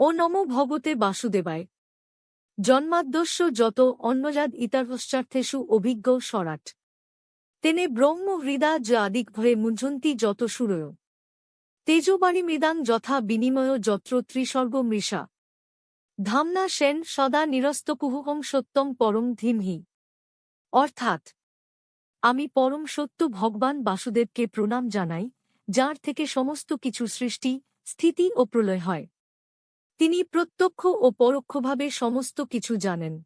ও নম ভগতে বাসুদেবায়। জন্মাদ্যস্য যত অন্নজাদ ইতারপশ্চার্থেষু অভিজ্ঞ সরাট। তেনে ব্রহ্ম হৃদা য ভয়ে মুঞ্জন্তি যত সুরয়। তেজবাণী মৃদাং যথা বিনিময় যত্র ত্রিসর্গ মৃষা। ধামনা সেন সদা নিরস্তকুহুকম সত্যম পরম ধীমহি। অর্থাৎ, আমি পরম সত্য ভগবান বাসুদেবকে প্রণাম জানাই, যার থেকে সমস্ত কিছু সৃষ্টি, স্থিতি ও প্রলয় হয়। তিনি প্রত্যক্ষ ও পরোক্ষভাবে সমস্ত কিছু জানেন।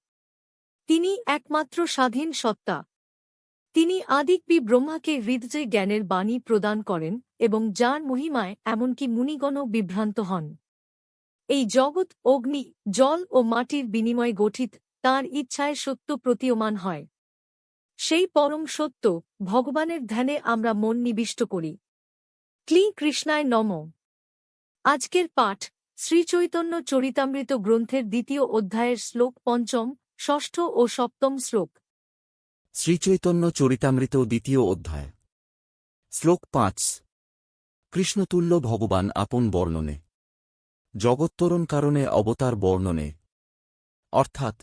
তিনি একমাত্র স্বাধীন সত্তা। তিনি আদিকবি ব্রহ্মাকে হৃদয়ে জ্ঞানের বাণী প্রদান করেন এবং যার মহিমায় এমনকি মুনিগণও বিভ্রান্ত হন। এই জগৎ, অগ্নি, জল ও মাটির বিনিময়ে গঠিত, তার ইচ্ছায় সত্য প্রতীয়মান হয়। সেই পরম সত্য, ভগবানের ধ্যানে আমরা মন নিবিষ্ট করি। ক্লি কৃষ্ণায় নম। আজকের পাঠ শ্রীচৈতন্য চরিতামৃত গ্রন্থের দ্বিতীয় অধ্যায়ের শ্লোক পঞ্চম, ষষ্ঠ ও সপ্তম শ্লোক। শ্রীচৈতন্য চরিতামৃত দ্বিতীয় অধ্যায়। শ্লোক পাঁচ। কৃষ্ণতুল্য ভগবান আপন বর্ণনে। জগত্তরণ কারণে অবতার বর্ণনে। অর্থাৎ,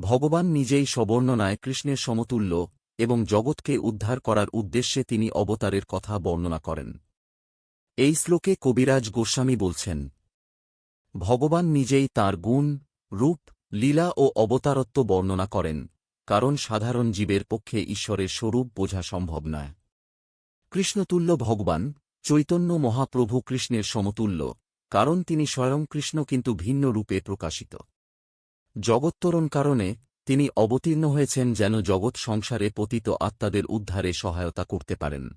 ভগবান নিজেই সবর্ণনায় কৃষ্ণের সমতুল্য এবং জগৎকে উদ্ধার করার উদ্দেশ্যে তিনি অবতারের কথা বর্ণনা করেন। এই শ্লোকে কবিরাজ গোস্বামী বলছেন ভগবান নিজেই তার গুণ, রূপ, লীলা ও অবতারত্ব বর্ণনা করেন, কারণ সাধারণ জীবের পক্ষে ঈশ্বরের স্বরূপ বোঝা সম্ভব নয়। কৃষ্ণতুল্য ভগবান, চৈতন্য মহাপ্রভু কৃষ্ণের সমতুল্য, কারণ তিনি স্বয়ং কৃষ্ণ কিন্তু ভিন্ন রূপে প্রকাশিত। জগত্তরণ কারণে, তিনি অবতীর্ণ হয়েছেন যেন জগৎ সংসারে পতিত আত্মাদের উদ্ধারে সহায়তা করতে পারেন।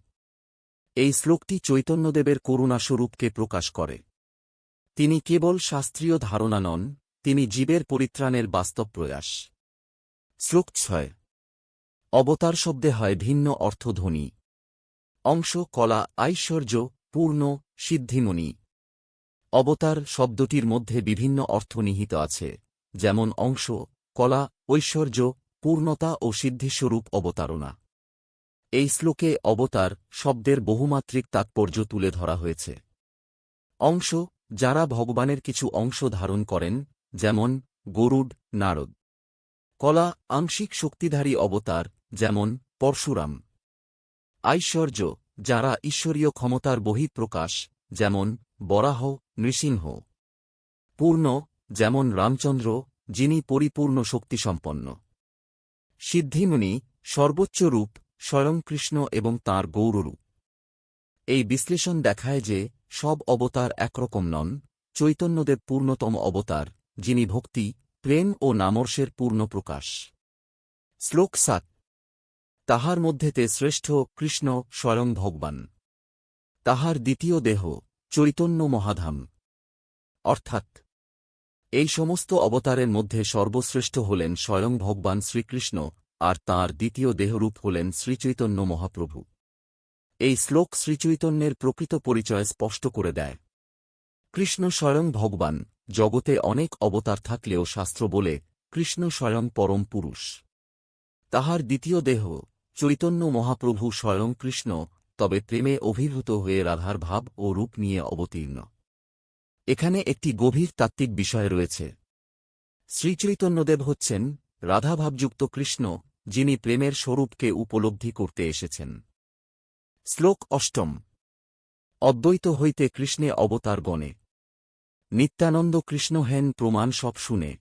এই শ্লোকটি চৈতন্যদেবের করুণাস্বরূপকে প্রকাশ করে। তিনি কেবল শাস্ত্রীয় ধারণা নন, তিনি জীবের পরিত্রাণের বাস্তব প্রয়াস। শ্লোক ছয়। অবতার শব্দে হয় ভিন্ন অর্থধ্বনি। অংশ কলা, ঐশ্বর্য, পূর্ণ, সিদ্ধিমণি। অবতার শব্দটির মধ্যে বিভিন্ন অর্থ নিহিত আছে, যেমন অংশ, কলা, ঐশ্বর্য, পূর্ণতা ও সিদ্ধিস্বরূপ অবতারণা। এই শ্লোকে অবতার শব্দের বহুমাত্রিক তাৎপর্য তুলে ধরা হয়েছে। অংশ যারা ভগবানের কিছু অংশ ধারণ করেন, যেমন গরুড, নারদ। কলা আংশিক শক্তিধারী অবতার, যেমন পরশুরাম। ঐশ্বর্য, যারা ঈশ্বরীয় ক্ষমতার বহিঃপ্রকাশ, যেমন বরাহ, নৃসিংহ। পূর্ণ, যেমন রামচন্দ্র, যিনি পরিপূর্ণ শক্তিসম্পন্ন। সিদ্ধিমুনি সর্বোচ্চ রূপ, স্বয়ং কৃষ্ণ এবং তাঁর গৌররূপ। এই বিশ্লেষণ দেখায় যে সব অবতার একরকম নন, চৈতন্যদেব পূর্ণতম অবতার, যিনি ভক্তি, প্রেম ও নামর্ষের পূর্ণ প্রকাশ। শ্লোক সাত। তাহার মধ্যেতে শ্রেষ্ঠ কৃষ্ণ স্বয়ং ভগবান। তাহার দ্বিতীয় দেহ, চৈতন্য মহাধাম। অর্থাৎ, এই সমস্ত অবতারের মধ্যে সর্বশ্রেষ্ঠ হলেন স্বয়ং ভগবান শ্রীকৃষ্ণ, আর তাঁর দ্বিতীয় দেহরূপ হলেন শ্রীচৈতন্য মহাপ্রভু। এই শ্লোক শ্রীচৈতন্যের প্রকৃত পরিচয় স্পষ্ট করে দেয়। কৃষ্ণ স্বয়ং ভগবান, জগতে অনেক অবতার থাকলেও শাস্ত্র বলে, কৃষ্ণ স্বয়ং পরম পুরুষ। তাহার দ্বিতীয় দেহ, চৈতন্য মহাপ্রভু স্বয়ং কৃষ্ণ, তবে প্রেমে অভিভূত হয়ে রাধার ভাব ও রূপ নিয়ে অবতীর্ণ। এখানে একটি গভীর তাত্ত্বিক বিষয় রয়েছে। শ্রীচৈতন্যদেব হচ্ছেন রাধাভাবযুক্ত কৃষ্ণ, যিনি প্রেমের স্বরূপকে উপলব্ধি করতে এসেছেন। শ্লোক অষ্টম। অদ্বৈত হইতে কৃষ্ণে অবতার গণে। নিত্যানন্দ কৃষ্ণ হেন প্রমাণ সব শুনে।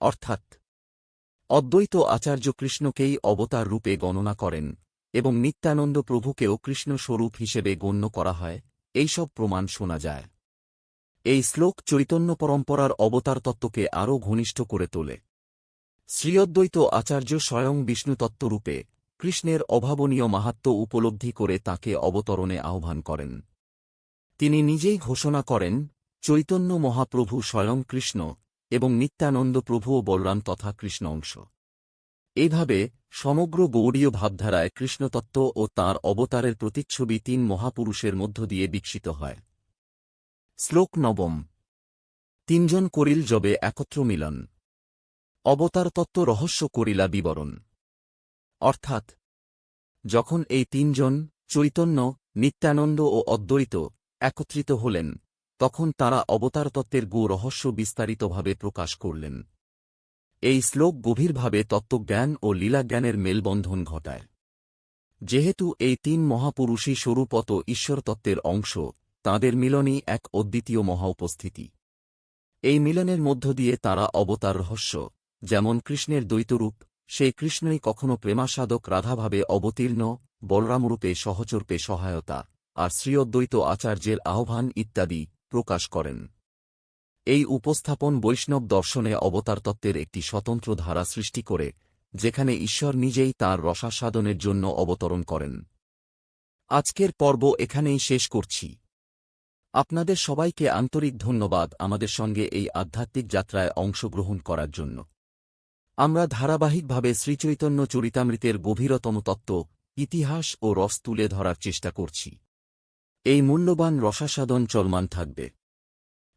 অর্থাৎ, অদ্বৈত আচার্য কৃষ্ণকেই অবতার রূপে গণনা করেন এবং নিত্যানন্দ প্রভুকেও কৃষ্ণ স্বরূপ হিসেবে গণ্য করা হয়, এইসব প্রমাণ শোনা যায়। এই শ্লোক চৈতন্য পরম্পরার অবতার তত্ত্বকে আরও ঘনিষ্ঠ করে তোলে। শ্রীঅদ্বৈত আচার্য স্বয়ং বিষ্ণুতত্ত্বরূপে কৃষ্ণের অভাবনীয় মাহাত্ম উপলব্ধি করে তাকে অবতরণে আহ্বান করেন। তিনি নিজেই ঘোষণা করেন, চৈতন্য মহাপ্রভু স্বয়ং কৃষ্ণ এবং নিত্যানন্দ প্রভু ও বলরাম তথা কৃষ্ণ অংশ। এইভাবে সমগ্র গৌড়ীয় ভাবধারায় কৃষ্ণতত্ত্ব ও তাঁর অবতারের প্রতিচ্ছবি তিন মহাপুরুষের মধ্য দিয়ে বিকশিত হয়। শ্লোক নবম। তিনজন করিল যবে একত্র মিলন। অবতার তত্ত্ব রহস্য করিলা বিবরণ। অর্থাৎ, যখন এই তিনজন চৈতন্য, নিত্যানন্দ ও অদ্বৈত একত্রিত হলেন, তখন তারা অবতার তত্ত্বের গো রহস্য বিস্তারিতভাবে প্রকাশ করলেন। এই শ্লোক গভীরভাবে তত্ত্বজ্ঞান ও লীলাজ্ঞানের মেলবন্ধন ঘটায়। যেহেতু এই তিন মহাপুরুষই স্বরূপত ঈশ্বরতত্ত্বের অংশ, তাঁদের মিলনই এক অদ্বিতীয় মহা উপস্থিতি এই মিলনের মধ্য দিয়ে তারা অবতার রহস্য, যেমন কৃষ্ণের দ্বৈতরূপ সেই কৃষ্ণই কখনো প্রেমাসাদক রাধাভাবে অবতীর্ণ, বলরামরূপে সহচরূপে সহায়তা, আর শ্রীঅদ্বৈত আচার্যের আহ্বান ইত্যাদি প্রকাশ করেন। এই উপস্থাপন বৈষ্ণব দর্শনে অবতার তত্ত্বের একটি স্বতন্ত্র ধারা সৃষ্টি করে, যেখানে ঈশ্বর নিজেই তাঁর রসাস্বাদনের জন্য অবতরণ করেন। আজকের পর্ব এখানেই শেষ করছি। আপনাদের সবাইকে আন্তরিক ধন্যবাদ আমাদের সঙ্গে এই আধ্যাত্মিক যাত্রায় অংশগ্রহণ করার জন্য। আমরা ধারাবাহিকভাবে শ্রীচৈতন্য চরিতামৃতের গভীরতম তত্ত্ব, ইতিহাস ও রস তুলে ধরার চেষ্টা করছি। এই মূল্যবান রসাস্বাদন চলমান থাকবে।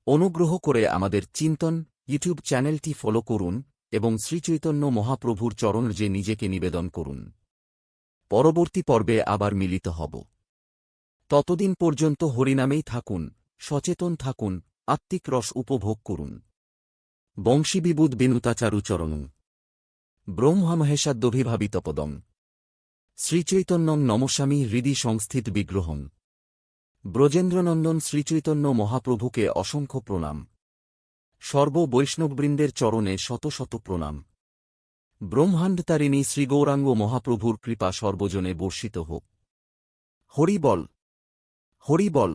অনুগ্রহ করে আমাদের চিন্তন ইউটিউব চ্যানেলটি ফলো করুন এবং শ্রীচৈতন্য মহাপ্রভুর চরণ যে নিজেকে নিবেদন করুন। পরবর্তী পর্বে আবার মিলিত হব। ততদিন পর্যন্ত হরিনামেই থাকুন, সচেতন থাকুন, আত্মিক রস উপভোগ করুন। বংশীবিবুদ বিনুতাচারুচরণ। ব্রহ্মমহেশাদ্যভিভাবিতপদম শ্রীচৈতন্যম নমস্বামী হৃদি সংস্থিত বিগ্রহম ব্রজেন্দ্রনন্দন শ্রীচৈতন্য মহাপ্রভুকে অসংখ্য প্রণাম। সর্ব বৈষ্ণববৃন্দের চরণে শত শত প্রণাম। ব্রহ্মাণ্ডতারিণী শ্রীগৌরাঙ্গ মহাপ্রভুর কৃপা সর্বজনে বর্ষিত হোক। হরি বল হরি বল